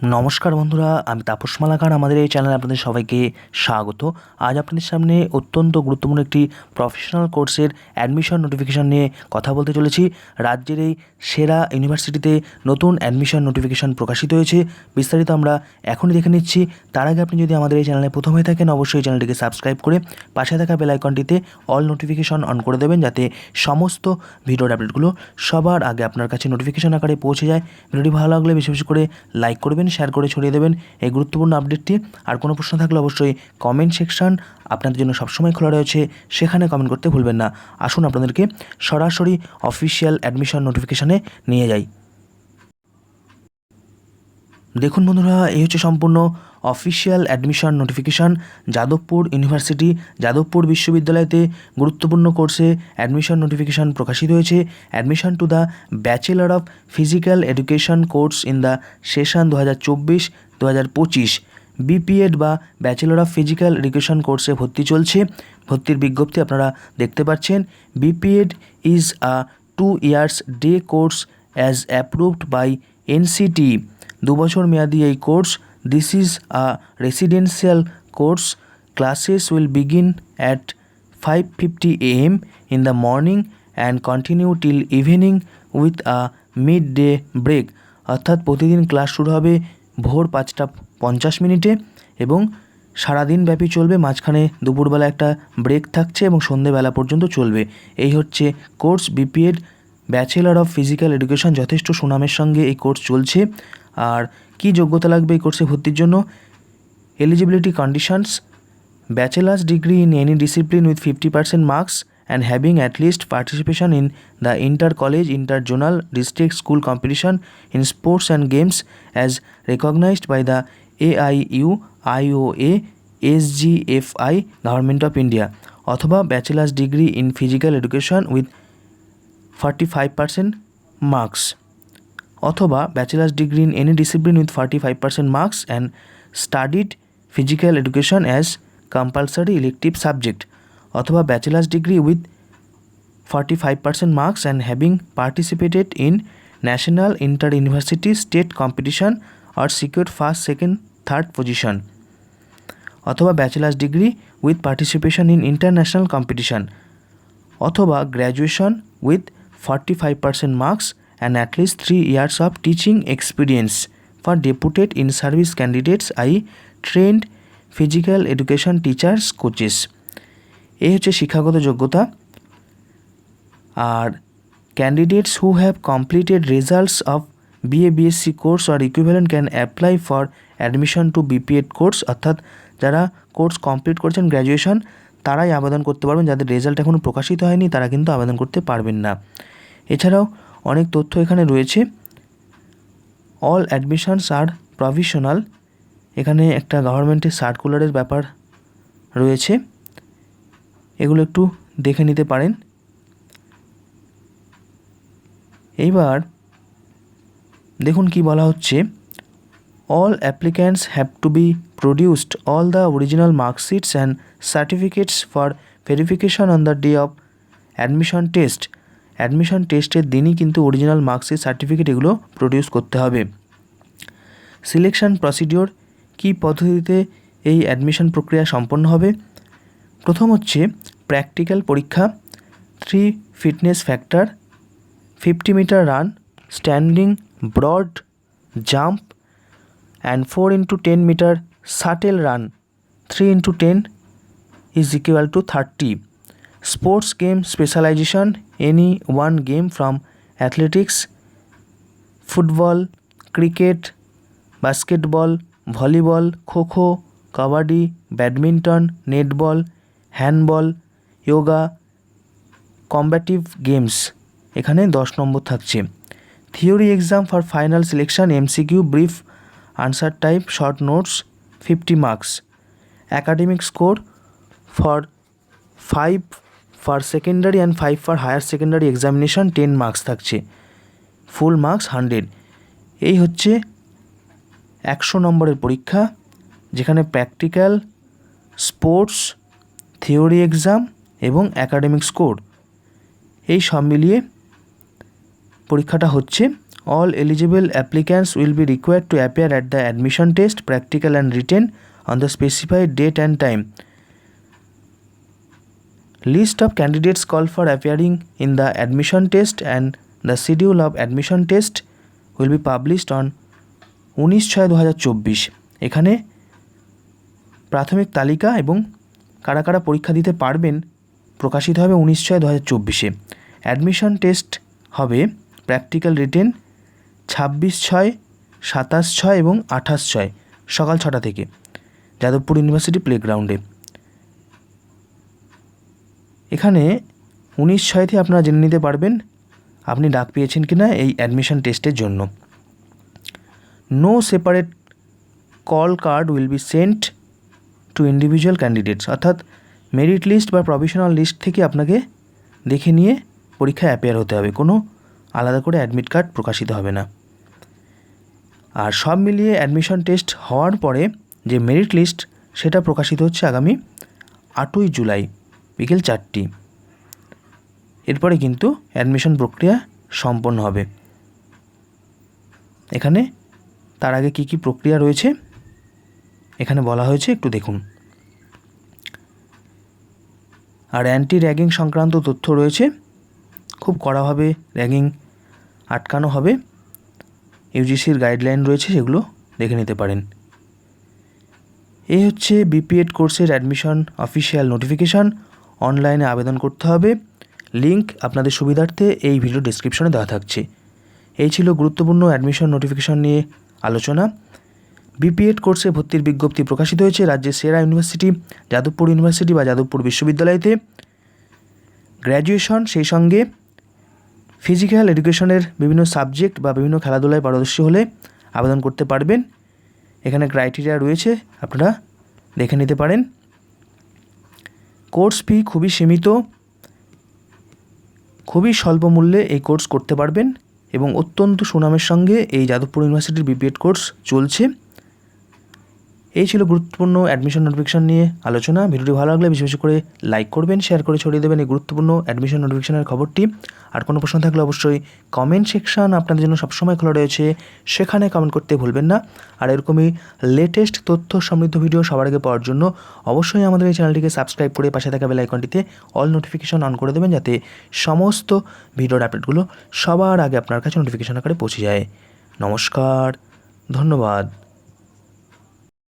নমস্কার বন্ধুরা, আমি তাপস মালাকার। আমাদের এই চ্যানেলে আপনাদের সবাইকে স্বাগত। আজ আপনাদের সামনে অত্যন্ত গুরুত্বপূর্ণ একটি প্রফেশনাল কোর্সের অ্যাডমিশন নোটিফিকেশন নিয়ে কথা বলতে চলেছি। রাজ্যের এই সেরা ইউনিভার্সিটিতে নতুন অ্যাডমিশন নোটিফিকেশন প্রকাশিত হয়েছে। বিস্তারিত আমরা এখনই দেখে নিচ্ছি। তার আগে আপনি যদি আমাদের এই চ্যানেলে প্রথম হয়ে থাকেন, অবশ্যই চ্যানেলটিকে সাবস্ক্রাইব করে পাশে থাকা বেল আইকনটিতে অল নোটিফিকেশন অন করে দেবেন, যাতে সমস্ত ভিডিওর আপডেটগুলো সবার আগে আপনার কাছে নোটিফিকেশন আকারে পৌঁছে যায়। ভিডিওটি ভালো লাগলে বেশি বেশি করে লাইক করবেন শেয়ার করে ছড়িয়ে দেবেন এই গুরুত্বপূর্ণ আপডেটটি আর কোনো প্রশ্ন থাকলে অবশ্যই কমেন্ট সেকশন আপনাদের জন্য সবসময় খোলা রয়েছে, সেখানে কমেন্ট করতে ভুলবেন না। আসুন আপনাদেরকে সরাসরি অফিসিয়াল অ্যাডমিশন নোটিফিকেশানে নিয়ে যাই। দেখুন বন্ধুরা, এই হচ্ছে সম্পূর্ণ official admission notification Jadavpur university, Jadavpur বিশ্ববিদ্যালয়তে গুরুত্বপূর্ণ কোর্সে অ্যাডমিশন নোটিফিকেশান প্রকাশিত হয়েছে। Admission to the bachelor of physical education course in the session দু হাজার চব্বিশ দু হাজার পঁচিশ। বিপিএড বা ব্যাচেলর অফ ফিজিক্যাল এডুকেশন কোর্সে ভর্তি চলছে। ভর্তির বিজ্ঞপ্তি আপনারা দেখতে পাচ্ছেন। BPEd is a two years day course as approved by NCT. দু বছর মেয়াদি এই course a residential course classes will begin at five fifty M in the morning and continue till evening with a mid day break অর্থাৎ প্রতিদিন class শুরু হবে ভোর পাঁচটা পঞ্চাশ মিনিটে এবং সারাদিন ব্যাপী চলবে। মাঝখানে দুপুরবেলা একটা ব্রেক থাকছে এবং সন্ধেবেলা পর্যন্ত চলবে। এই হচ্ছে course BPEd bachelor of physical education যথেষ্ট সুনামের সঙ্গে এই কোর্স চলছে। আর কি যোগ্যতা লাগবে এই কোর্সে ভর্তির জন্য? Eligibility conditions bachelors degree in any discipline with fifty percent marks and having at least participation in the inter college inter zonal district school competition in sports and games as recognized by the AIU IOA SGFI government of India অথবা bachelors degree in physical education with forty five percent marks অথবা bachelors degree in any discipline with forty five percent marks and studied physical education as compulsory elective subject অথবা bachelors degree with forty five percent marks and having participated in national inter university state competition or secure first second third position অথবা bachelors degree with participation in international competition অথবা graduation with forty five percent marks and at least three years of teaching experience for deputed in service candidates I trained physical education teachers coaches এই হচ্ছে শিক্ষাগত যোগ্যতা। আর candidates who have completed results of BA BSc course or equivalent can apply for admission to BPEd course অর্থাৎ যারা course complete করেছেন graduation তারাই আবেদন করতে পারবেন। যাদের রেজাল্ট এখনও প্রকাশিত হয়নি, তারা কিন্তু আবেদন করতে পারবেন না। এছাড়াও অনেক তথ্য এখানে রয়েছে। অল অ্যাডমিশনস আর প্রভিশনাল এখানে একটা গভর্নমেন্টের সার্কুলারের ব্যাপার রয়েছে। এগুলো একটু দেখে নিতে পারেন। এইবার দেখুন কি বলা হচ্ছে। All applicants have to be produced all the original marksheets and certificates for verification on the day of admission test admission টেস্টের দিনই কিন্তু অরিজিনাল মার্কশিট সার্টিফিকেট এগুলো প্রডিউস করতে হবে। সিলেকশন প্রসিডিওর কী পদ্ধতিতে এই অ্যাডমিশন প্রক্রিয়া সম্পন্ন হবে? প্রথম হচ্ছে প্র্যাকটিক্যাল পরীক্ষা three fitness factor fifty metre run standing broad jump and four into ten metre shuttle run three into ten is equal to thirty sports game specialization, any one game from athletics, football, cricket, basketball, volleyball, kho kho, kabaddi, badminton, netball, handball yoga combative games. এখানে দশ নম্বর থাকছে। Theory exam for final selection, MCQ, brief, answer type, short notes, fifty marks. Academic score for five for secondary and five for higher secondary examination ten marks থাকছে। Full marks hundred. এই হচ্ছে একশো নম্বরের পরীক্ষা, যেখানে প্র্যাকটিক্যাল, স্পোর্টস, থিওরি এক্সাম এবং academic score. এই সব মিলিয়ে পরীক্ষাটা হচ্ছে। All eligible applicants will be required to appear at the admission test, practical and written on the specified date and time list of candidates called for appearing in the admission test and the schedule of admission test will be published on উনিশ ছয় দু এখানে প্রাথমিক তালিকা এবং কারা কারা পরীক্ষা দিতে পারবেন প্রকাশিত হবে উনিশ ছয় দু হাজার চব্বিশে। অ্যাডমিশন টেস্ট হবে প্র্যাকটিক্যাল রিটেন ছাব্বিশ ছয়, সাতাশ ছয় এবং আঠাশ ছয় সকাল ছটা থেকে যাদবপুর ইউনিভার্সিটি প্লেগ্রাউন্ডে এখানে উনিশ ছয়তে আপনারা জেনে নিতে পারবেন আপনি ডাক পেয়েছেন কি না এই অ্যাডমিশন টেস্টের জন্য। No separate call card will be sent to individual candidates অর্থাৎ মেরিট লিস্ট বা প্রফেশনাল লিস্ট থেকে আপনাকে দেখে নিয়ে পরীক্ষায় অ্যাপেয়ার হতে হবে। কোনো আলাদা করে অ্যাডমিট কার্ড প্রকাশিত হবে না। আর সব মিলিয়ে অ্যাডমিশন টেস্ট হওয়ার পরে যে মেরিট লিস্ট সেটা প্রকাশিত হচ্ছে আগামী আটই জুলাই। বিকেল চারটি। এরপরে কিন্তু অ্যাডমিশন প্রক্রিয়া সম্পন্ন হবে। এখানে তার আগে কী কী প্রক্রিয়া রয়েছে? এখানে বলা হয়েছে, একটু দেখুন। আর অ্যান্টি র্যাগিং সংক্রান্ত তথ্য রয়েছে। খুব কড়াভাবে র্যাগিং আটকানো হবে। ইউজিসির গাইডলাইন রয়েছে, সেগুলো দেখে নিতে পারেন। এই হচ্ছে বিপিএড কোর্সের অ্যাডমিশন অফিসিয়াল নোটিফিকেশান অনলাইনে আবেদন করতে হবে। লিংক আপনাদের সুবিধার্থে এই ভিডিও ডিসক্রিপশনে দেওয়া থাকছে। এই ছিল গুরুত্বপূর্ণ অ্যাডমিশন নোটিফিকেশন নিয়ে আলোচনা। বিপিএড কোর্সে ভর্তির বিজ্ঞপ্তি প্রকাশিত হয়েছে রাজ্যের সেরা ইউনিভার্সিটি যাদবপুর ইউনিভার্সিটি বা যাদবপুর বিশ্ববিদ্যালয়তে। গ্র্যাজুয়েশন সেই সঙ্গে ফিজিক্যাল এডুকেশনের বিভিন্ন সাবজেক্ট বা বিভিন্ন খেলাধুলায় পারদর্শী হলে আবেদন করতে পারবেন। এখানে ক্রাইটেরিয়া রয়েছে, আপনারা দেখে নিতে পারেন। কোর্স ফি খুবই সীমিত। খুবই স্বল্প মূল্যে এই কোর্স করতে পারবেন এবং অত্যন্ত সুনামের সঙ্গে এই যাদবপুর ইউনিভার্সিটির বিপিএড কোর্স চলছে। এই ছিল গুরুত্বপূর্ণ অ্যাডমিশন নোটিফিকেশন নিয়ে আলোচনা। ভিডিওটি ভালো লাগলে বেশি বেশি করে লাইক করবেন শেয়ার করে ছড়িয়ে দেবেন এই গুরুত্বপূর্ণ অ্যাডমিশন নোটিফিকেশনের খবরটি। আর কোনো প্রশ্ন থাকলে অবশ্যই কমেন্ট সেকশন আপনাদের জন্য সবসময় খোলা রয়েছে, সেখানে কমেন্ট করতে ভুলবেন না। আর এরকমই লেটেস্ট তথ্য সমৃদ্ধ ভিডিও সবার আগে পাওয়ার জন্য অবশ্যই আমাদের এই চ্যানেলটিকে সাবস্ক্রাইব করে পাশে থাকা বেল আইকনটিতে অল নোটিফিকেশন অন করে দেবেন, যাতে সমস্ত ভিডিওর আপডেটগুলো সবার আগে আপনার কাছে নোটিফিকেশন আকারে পৌঁছে যায়। নমস্কার, ধন্যবাদ।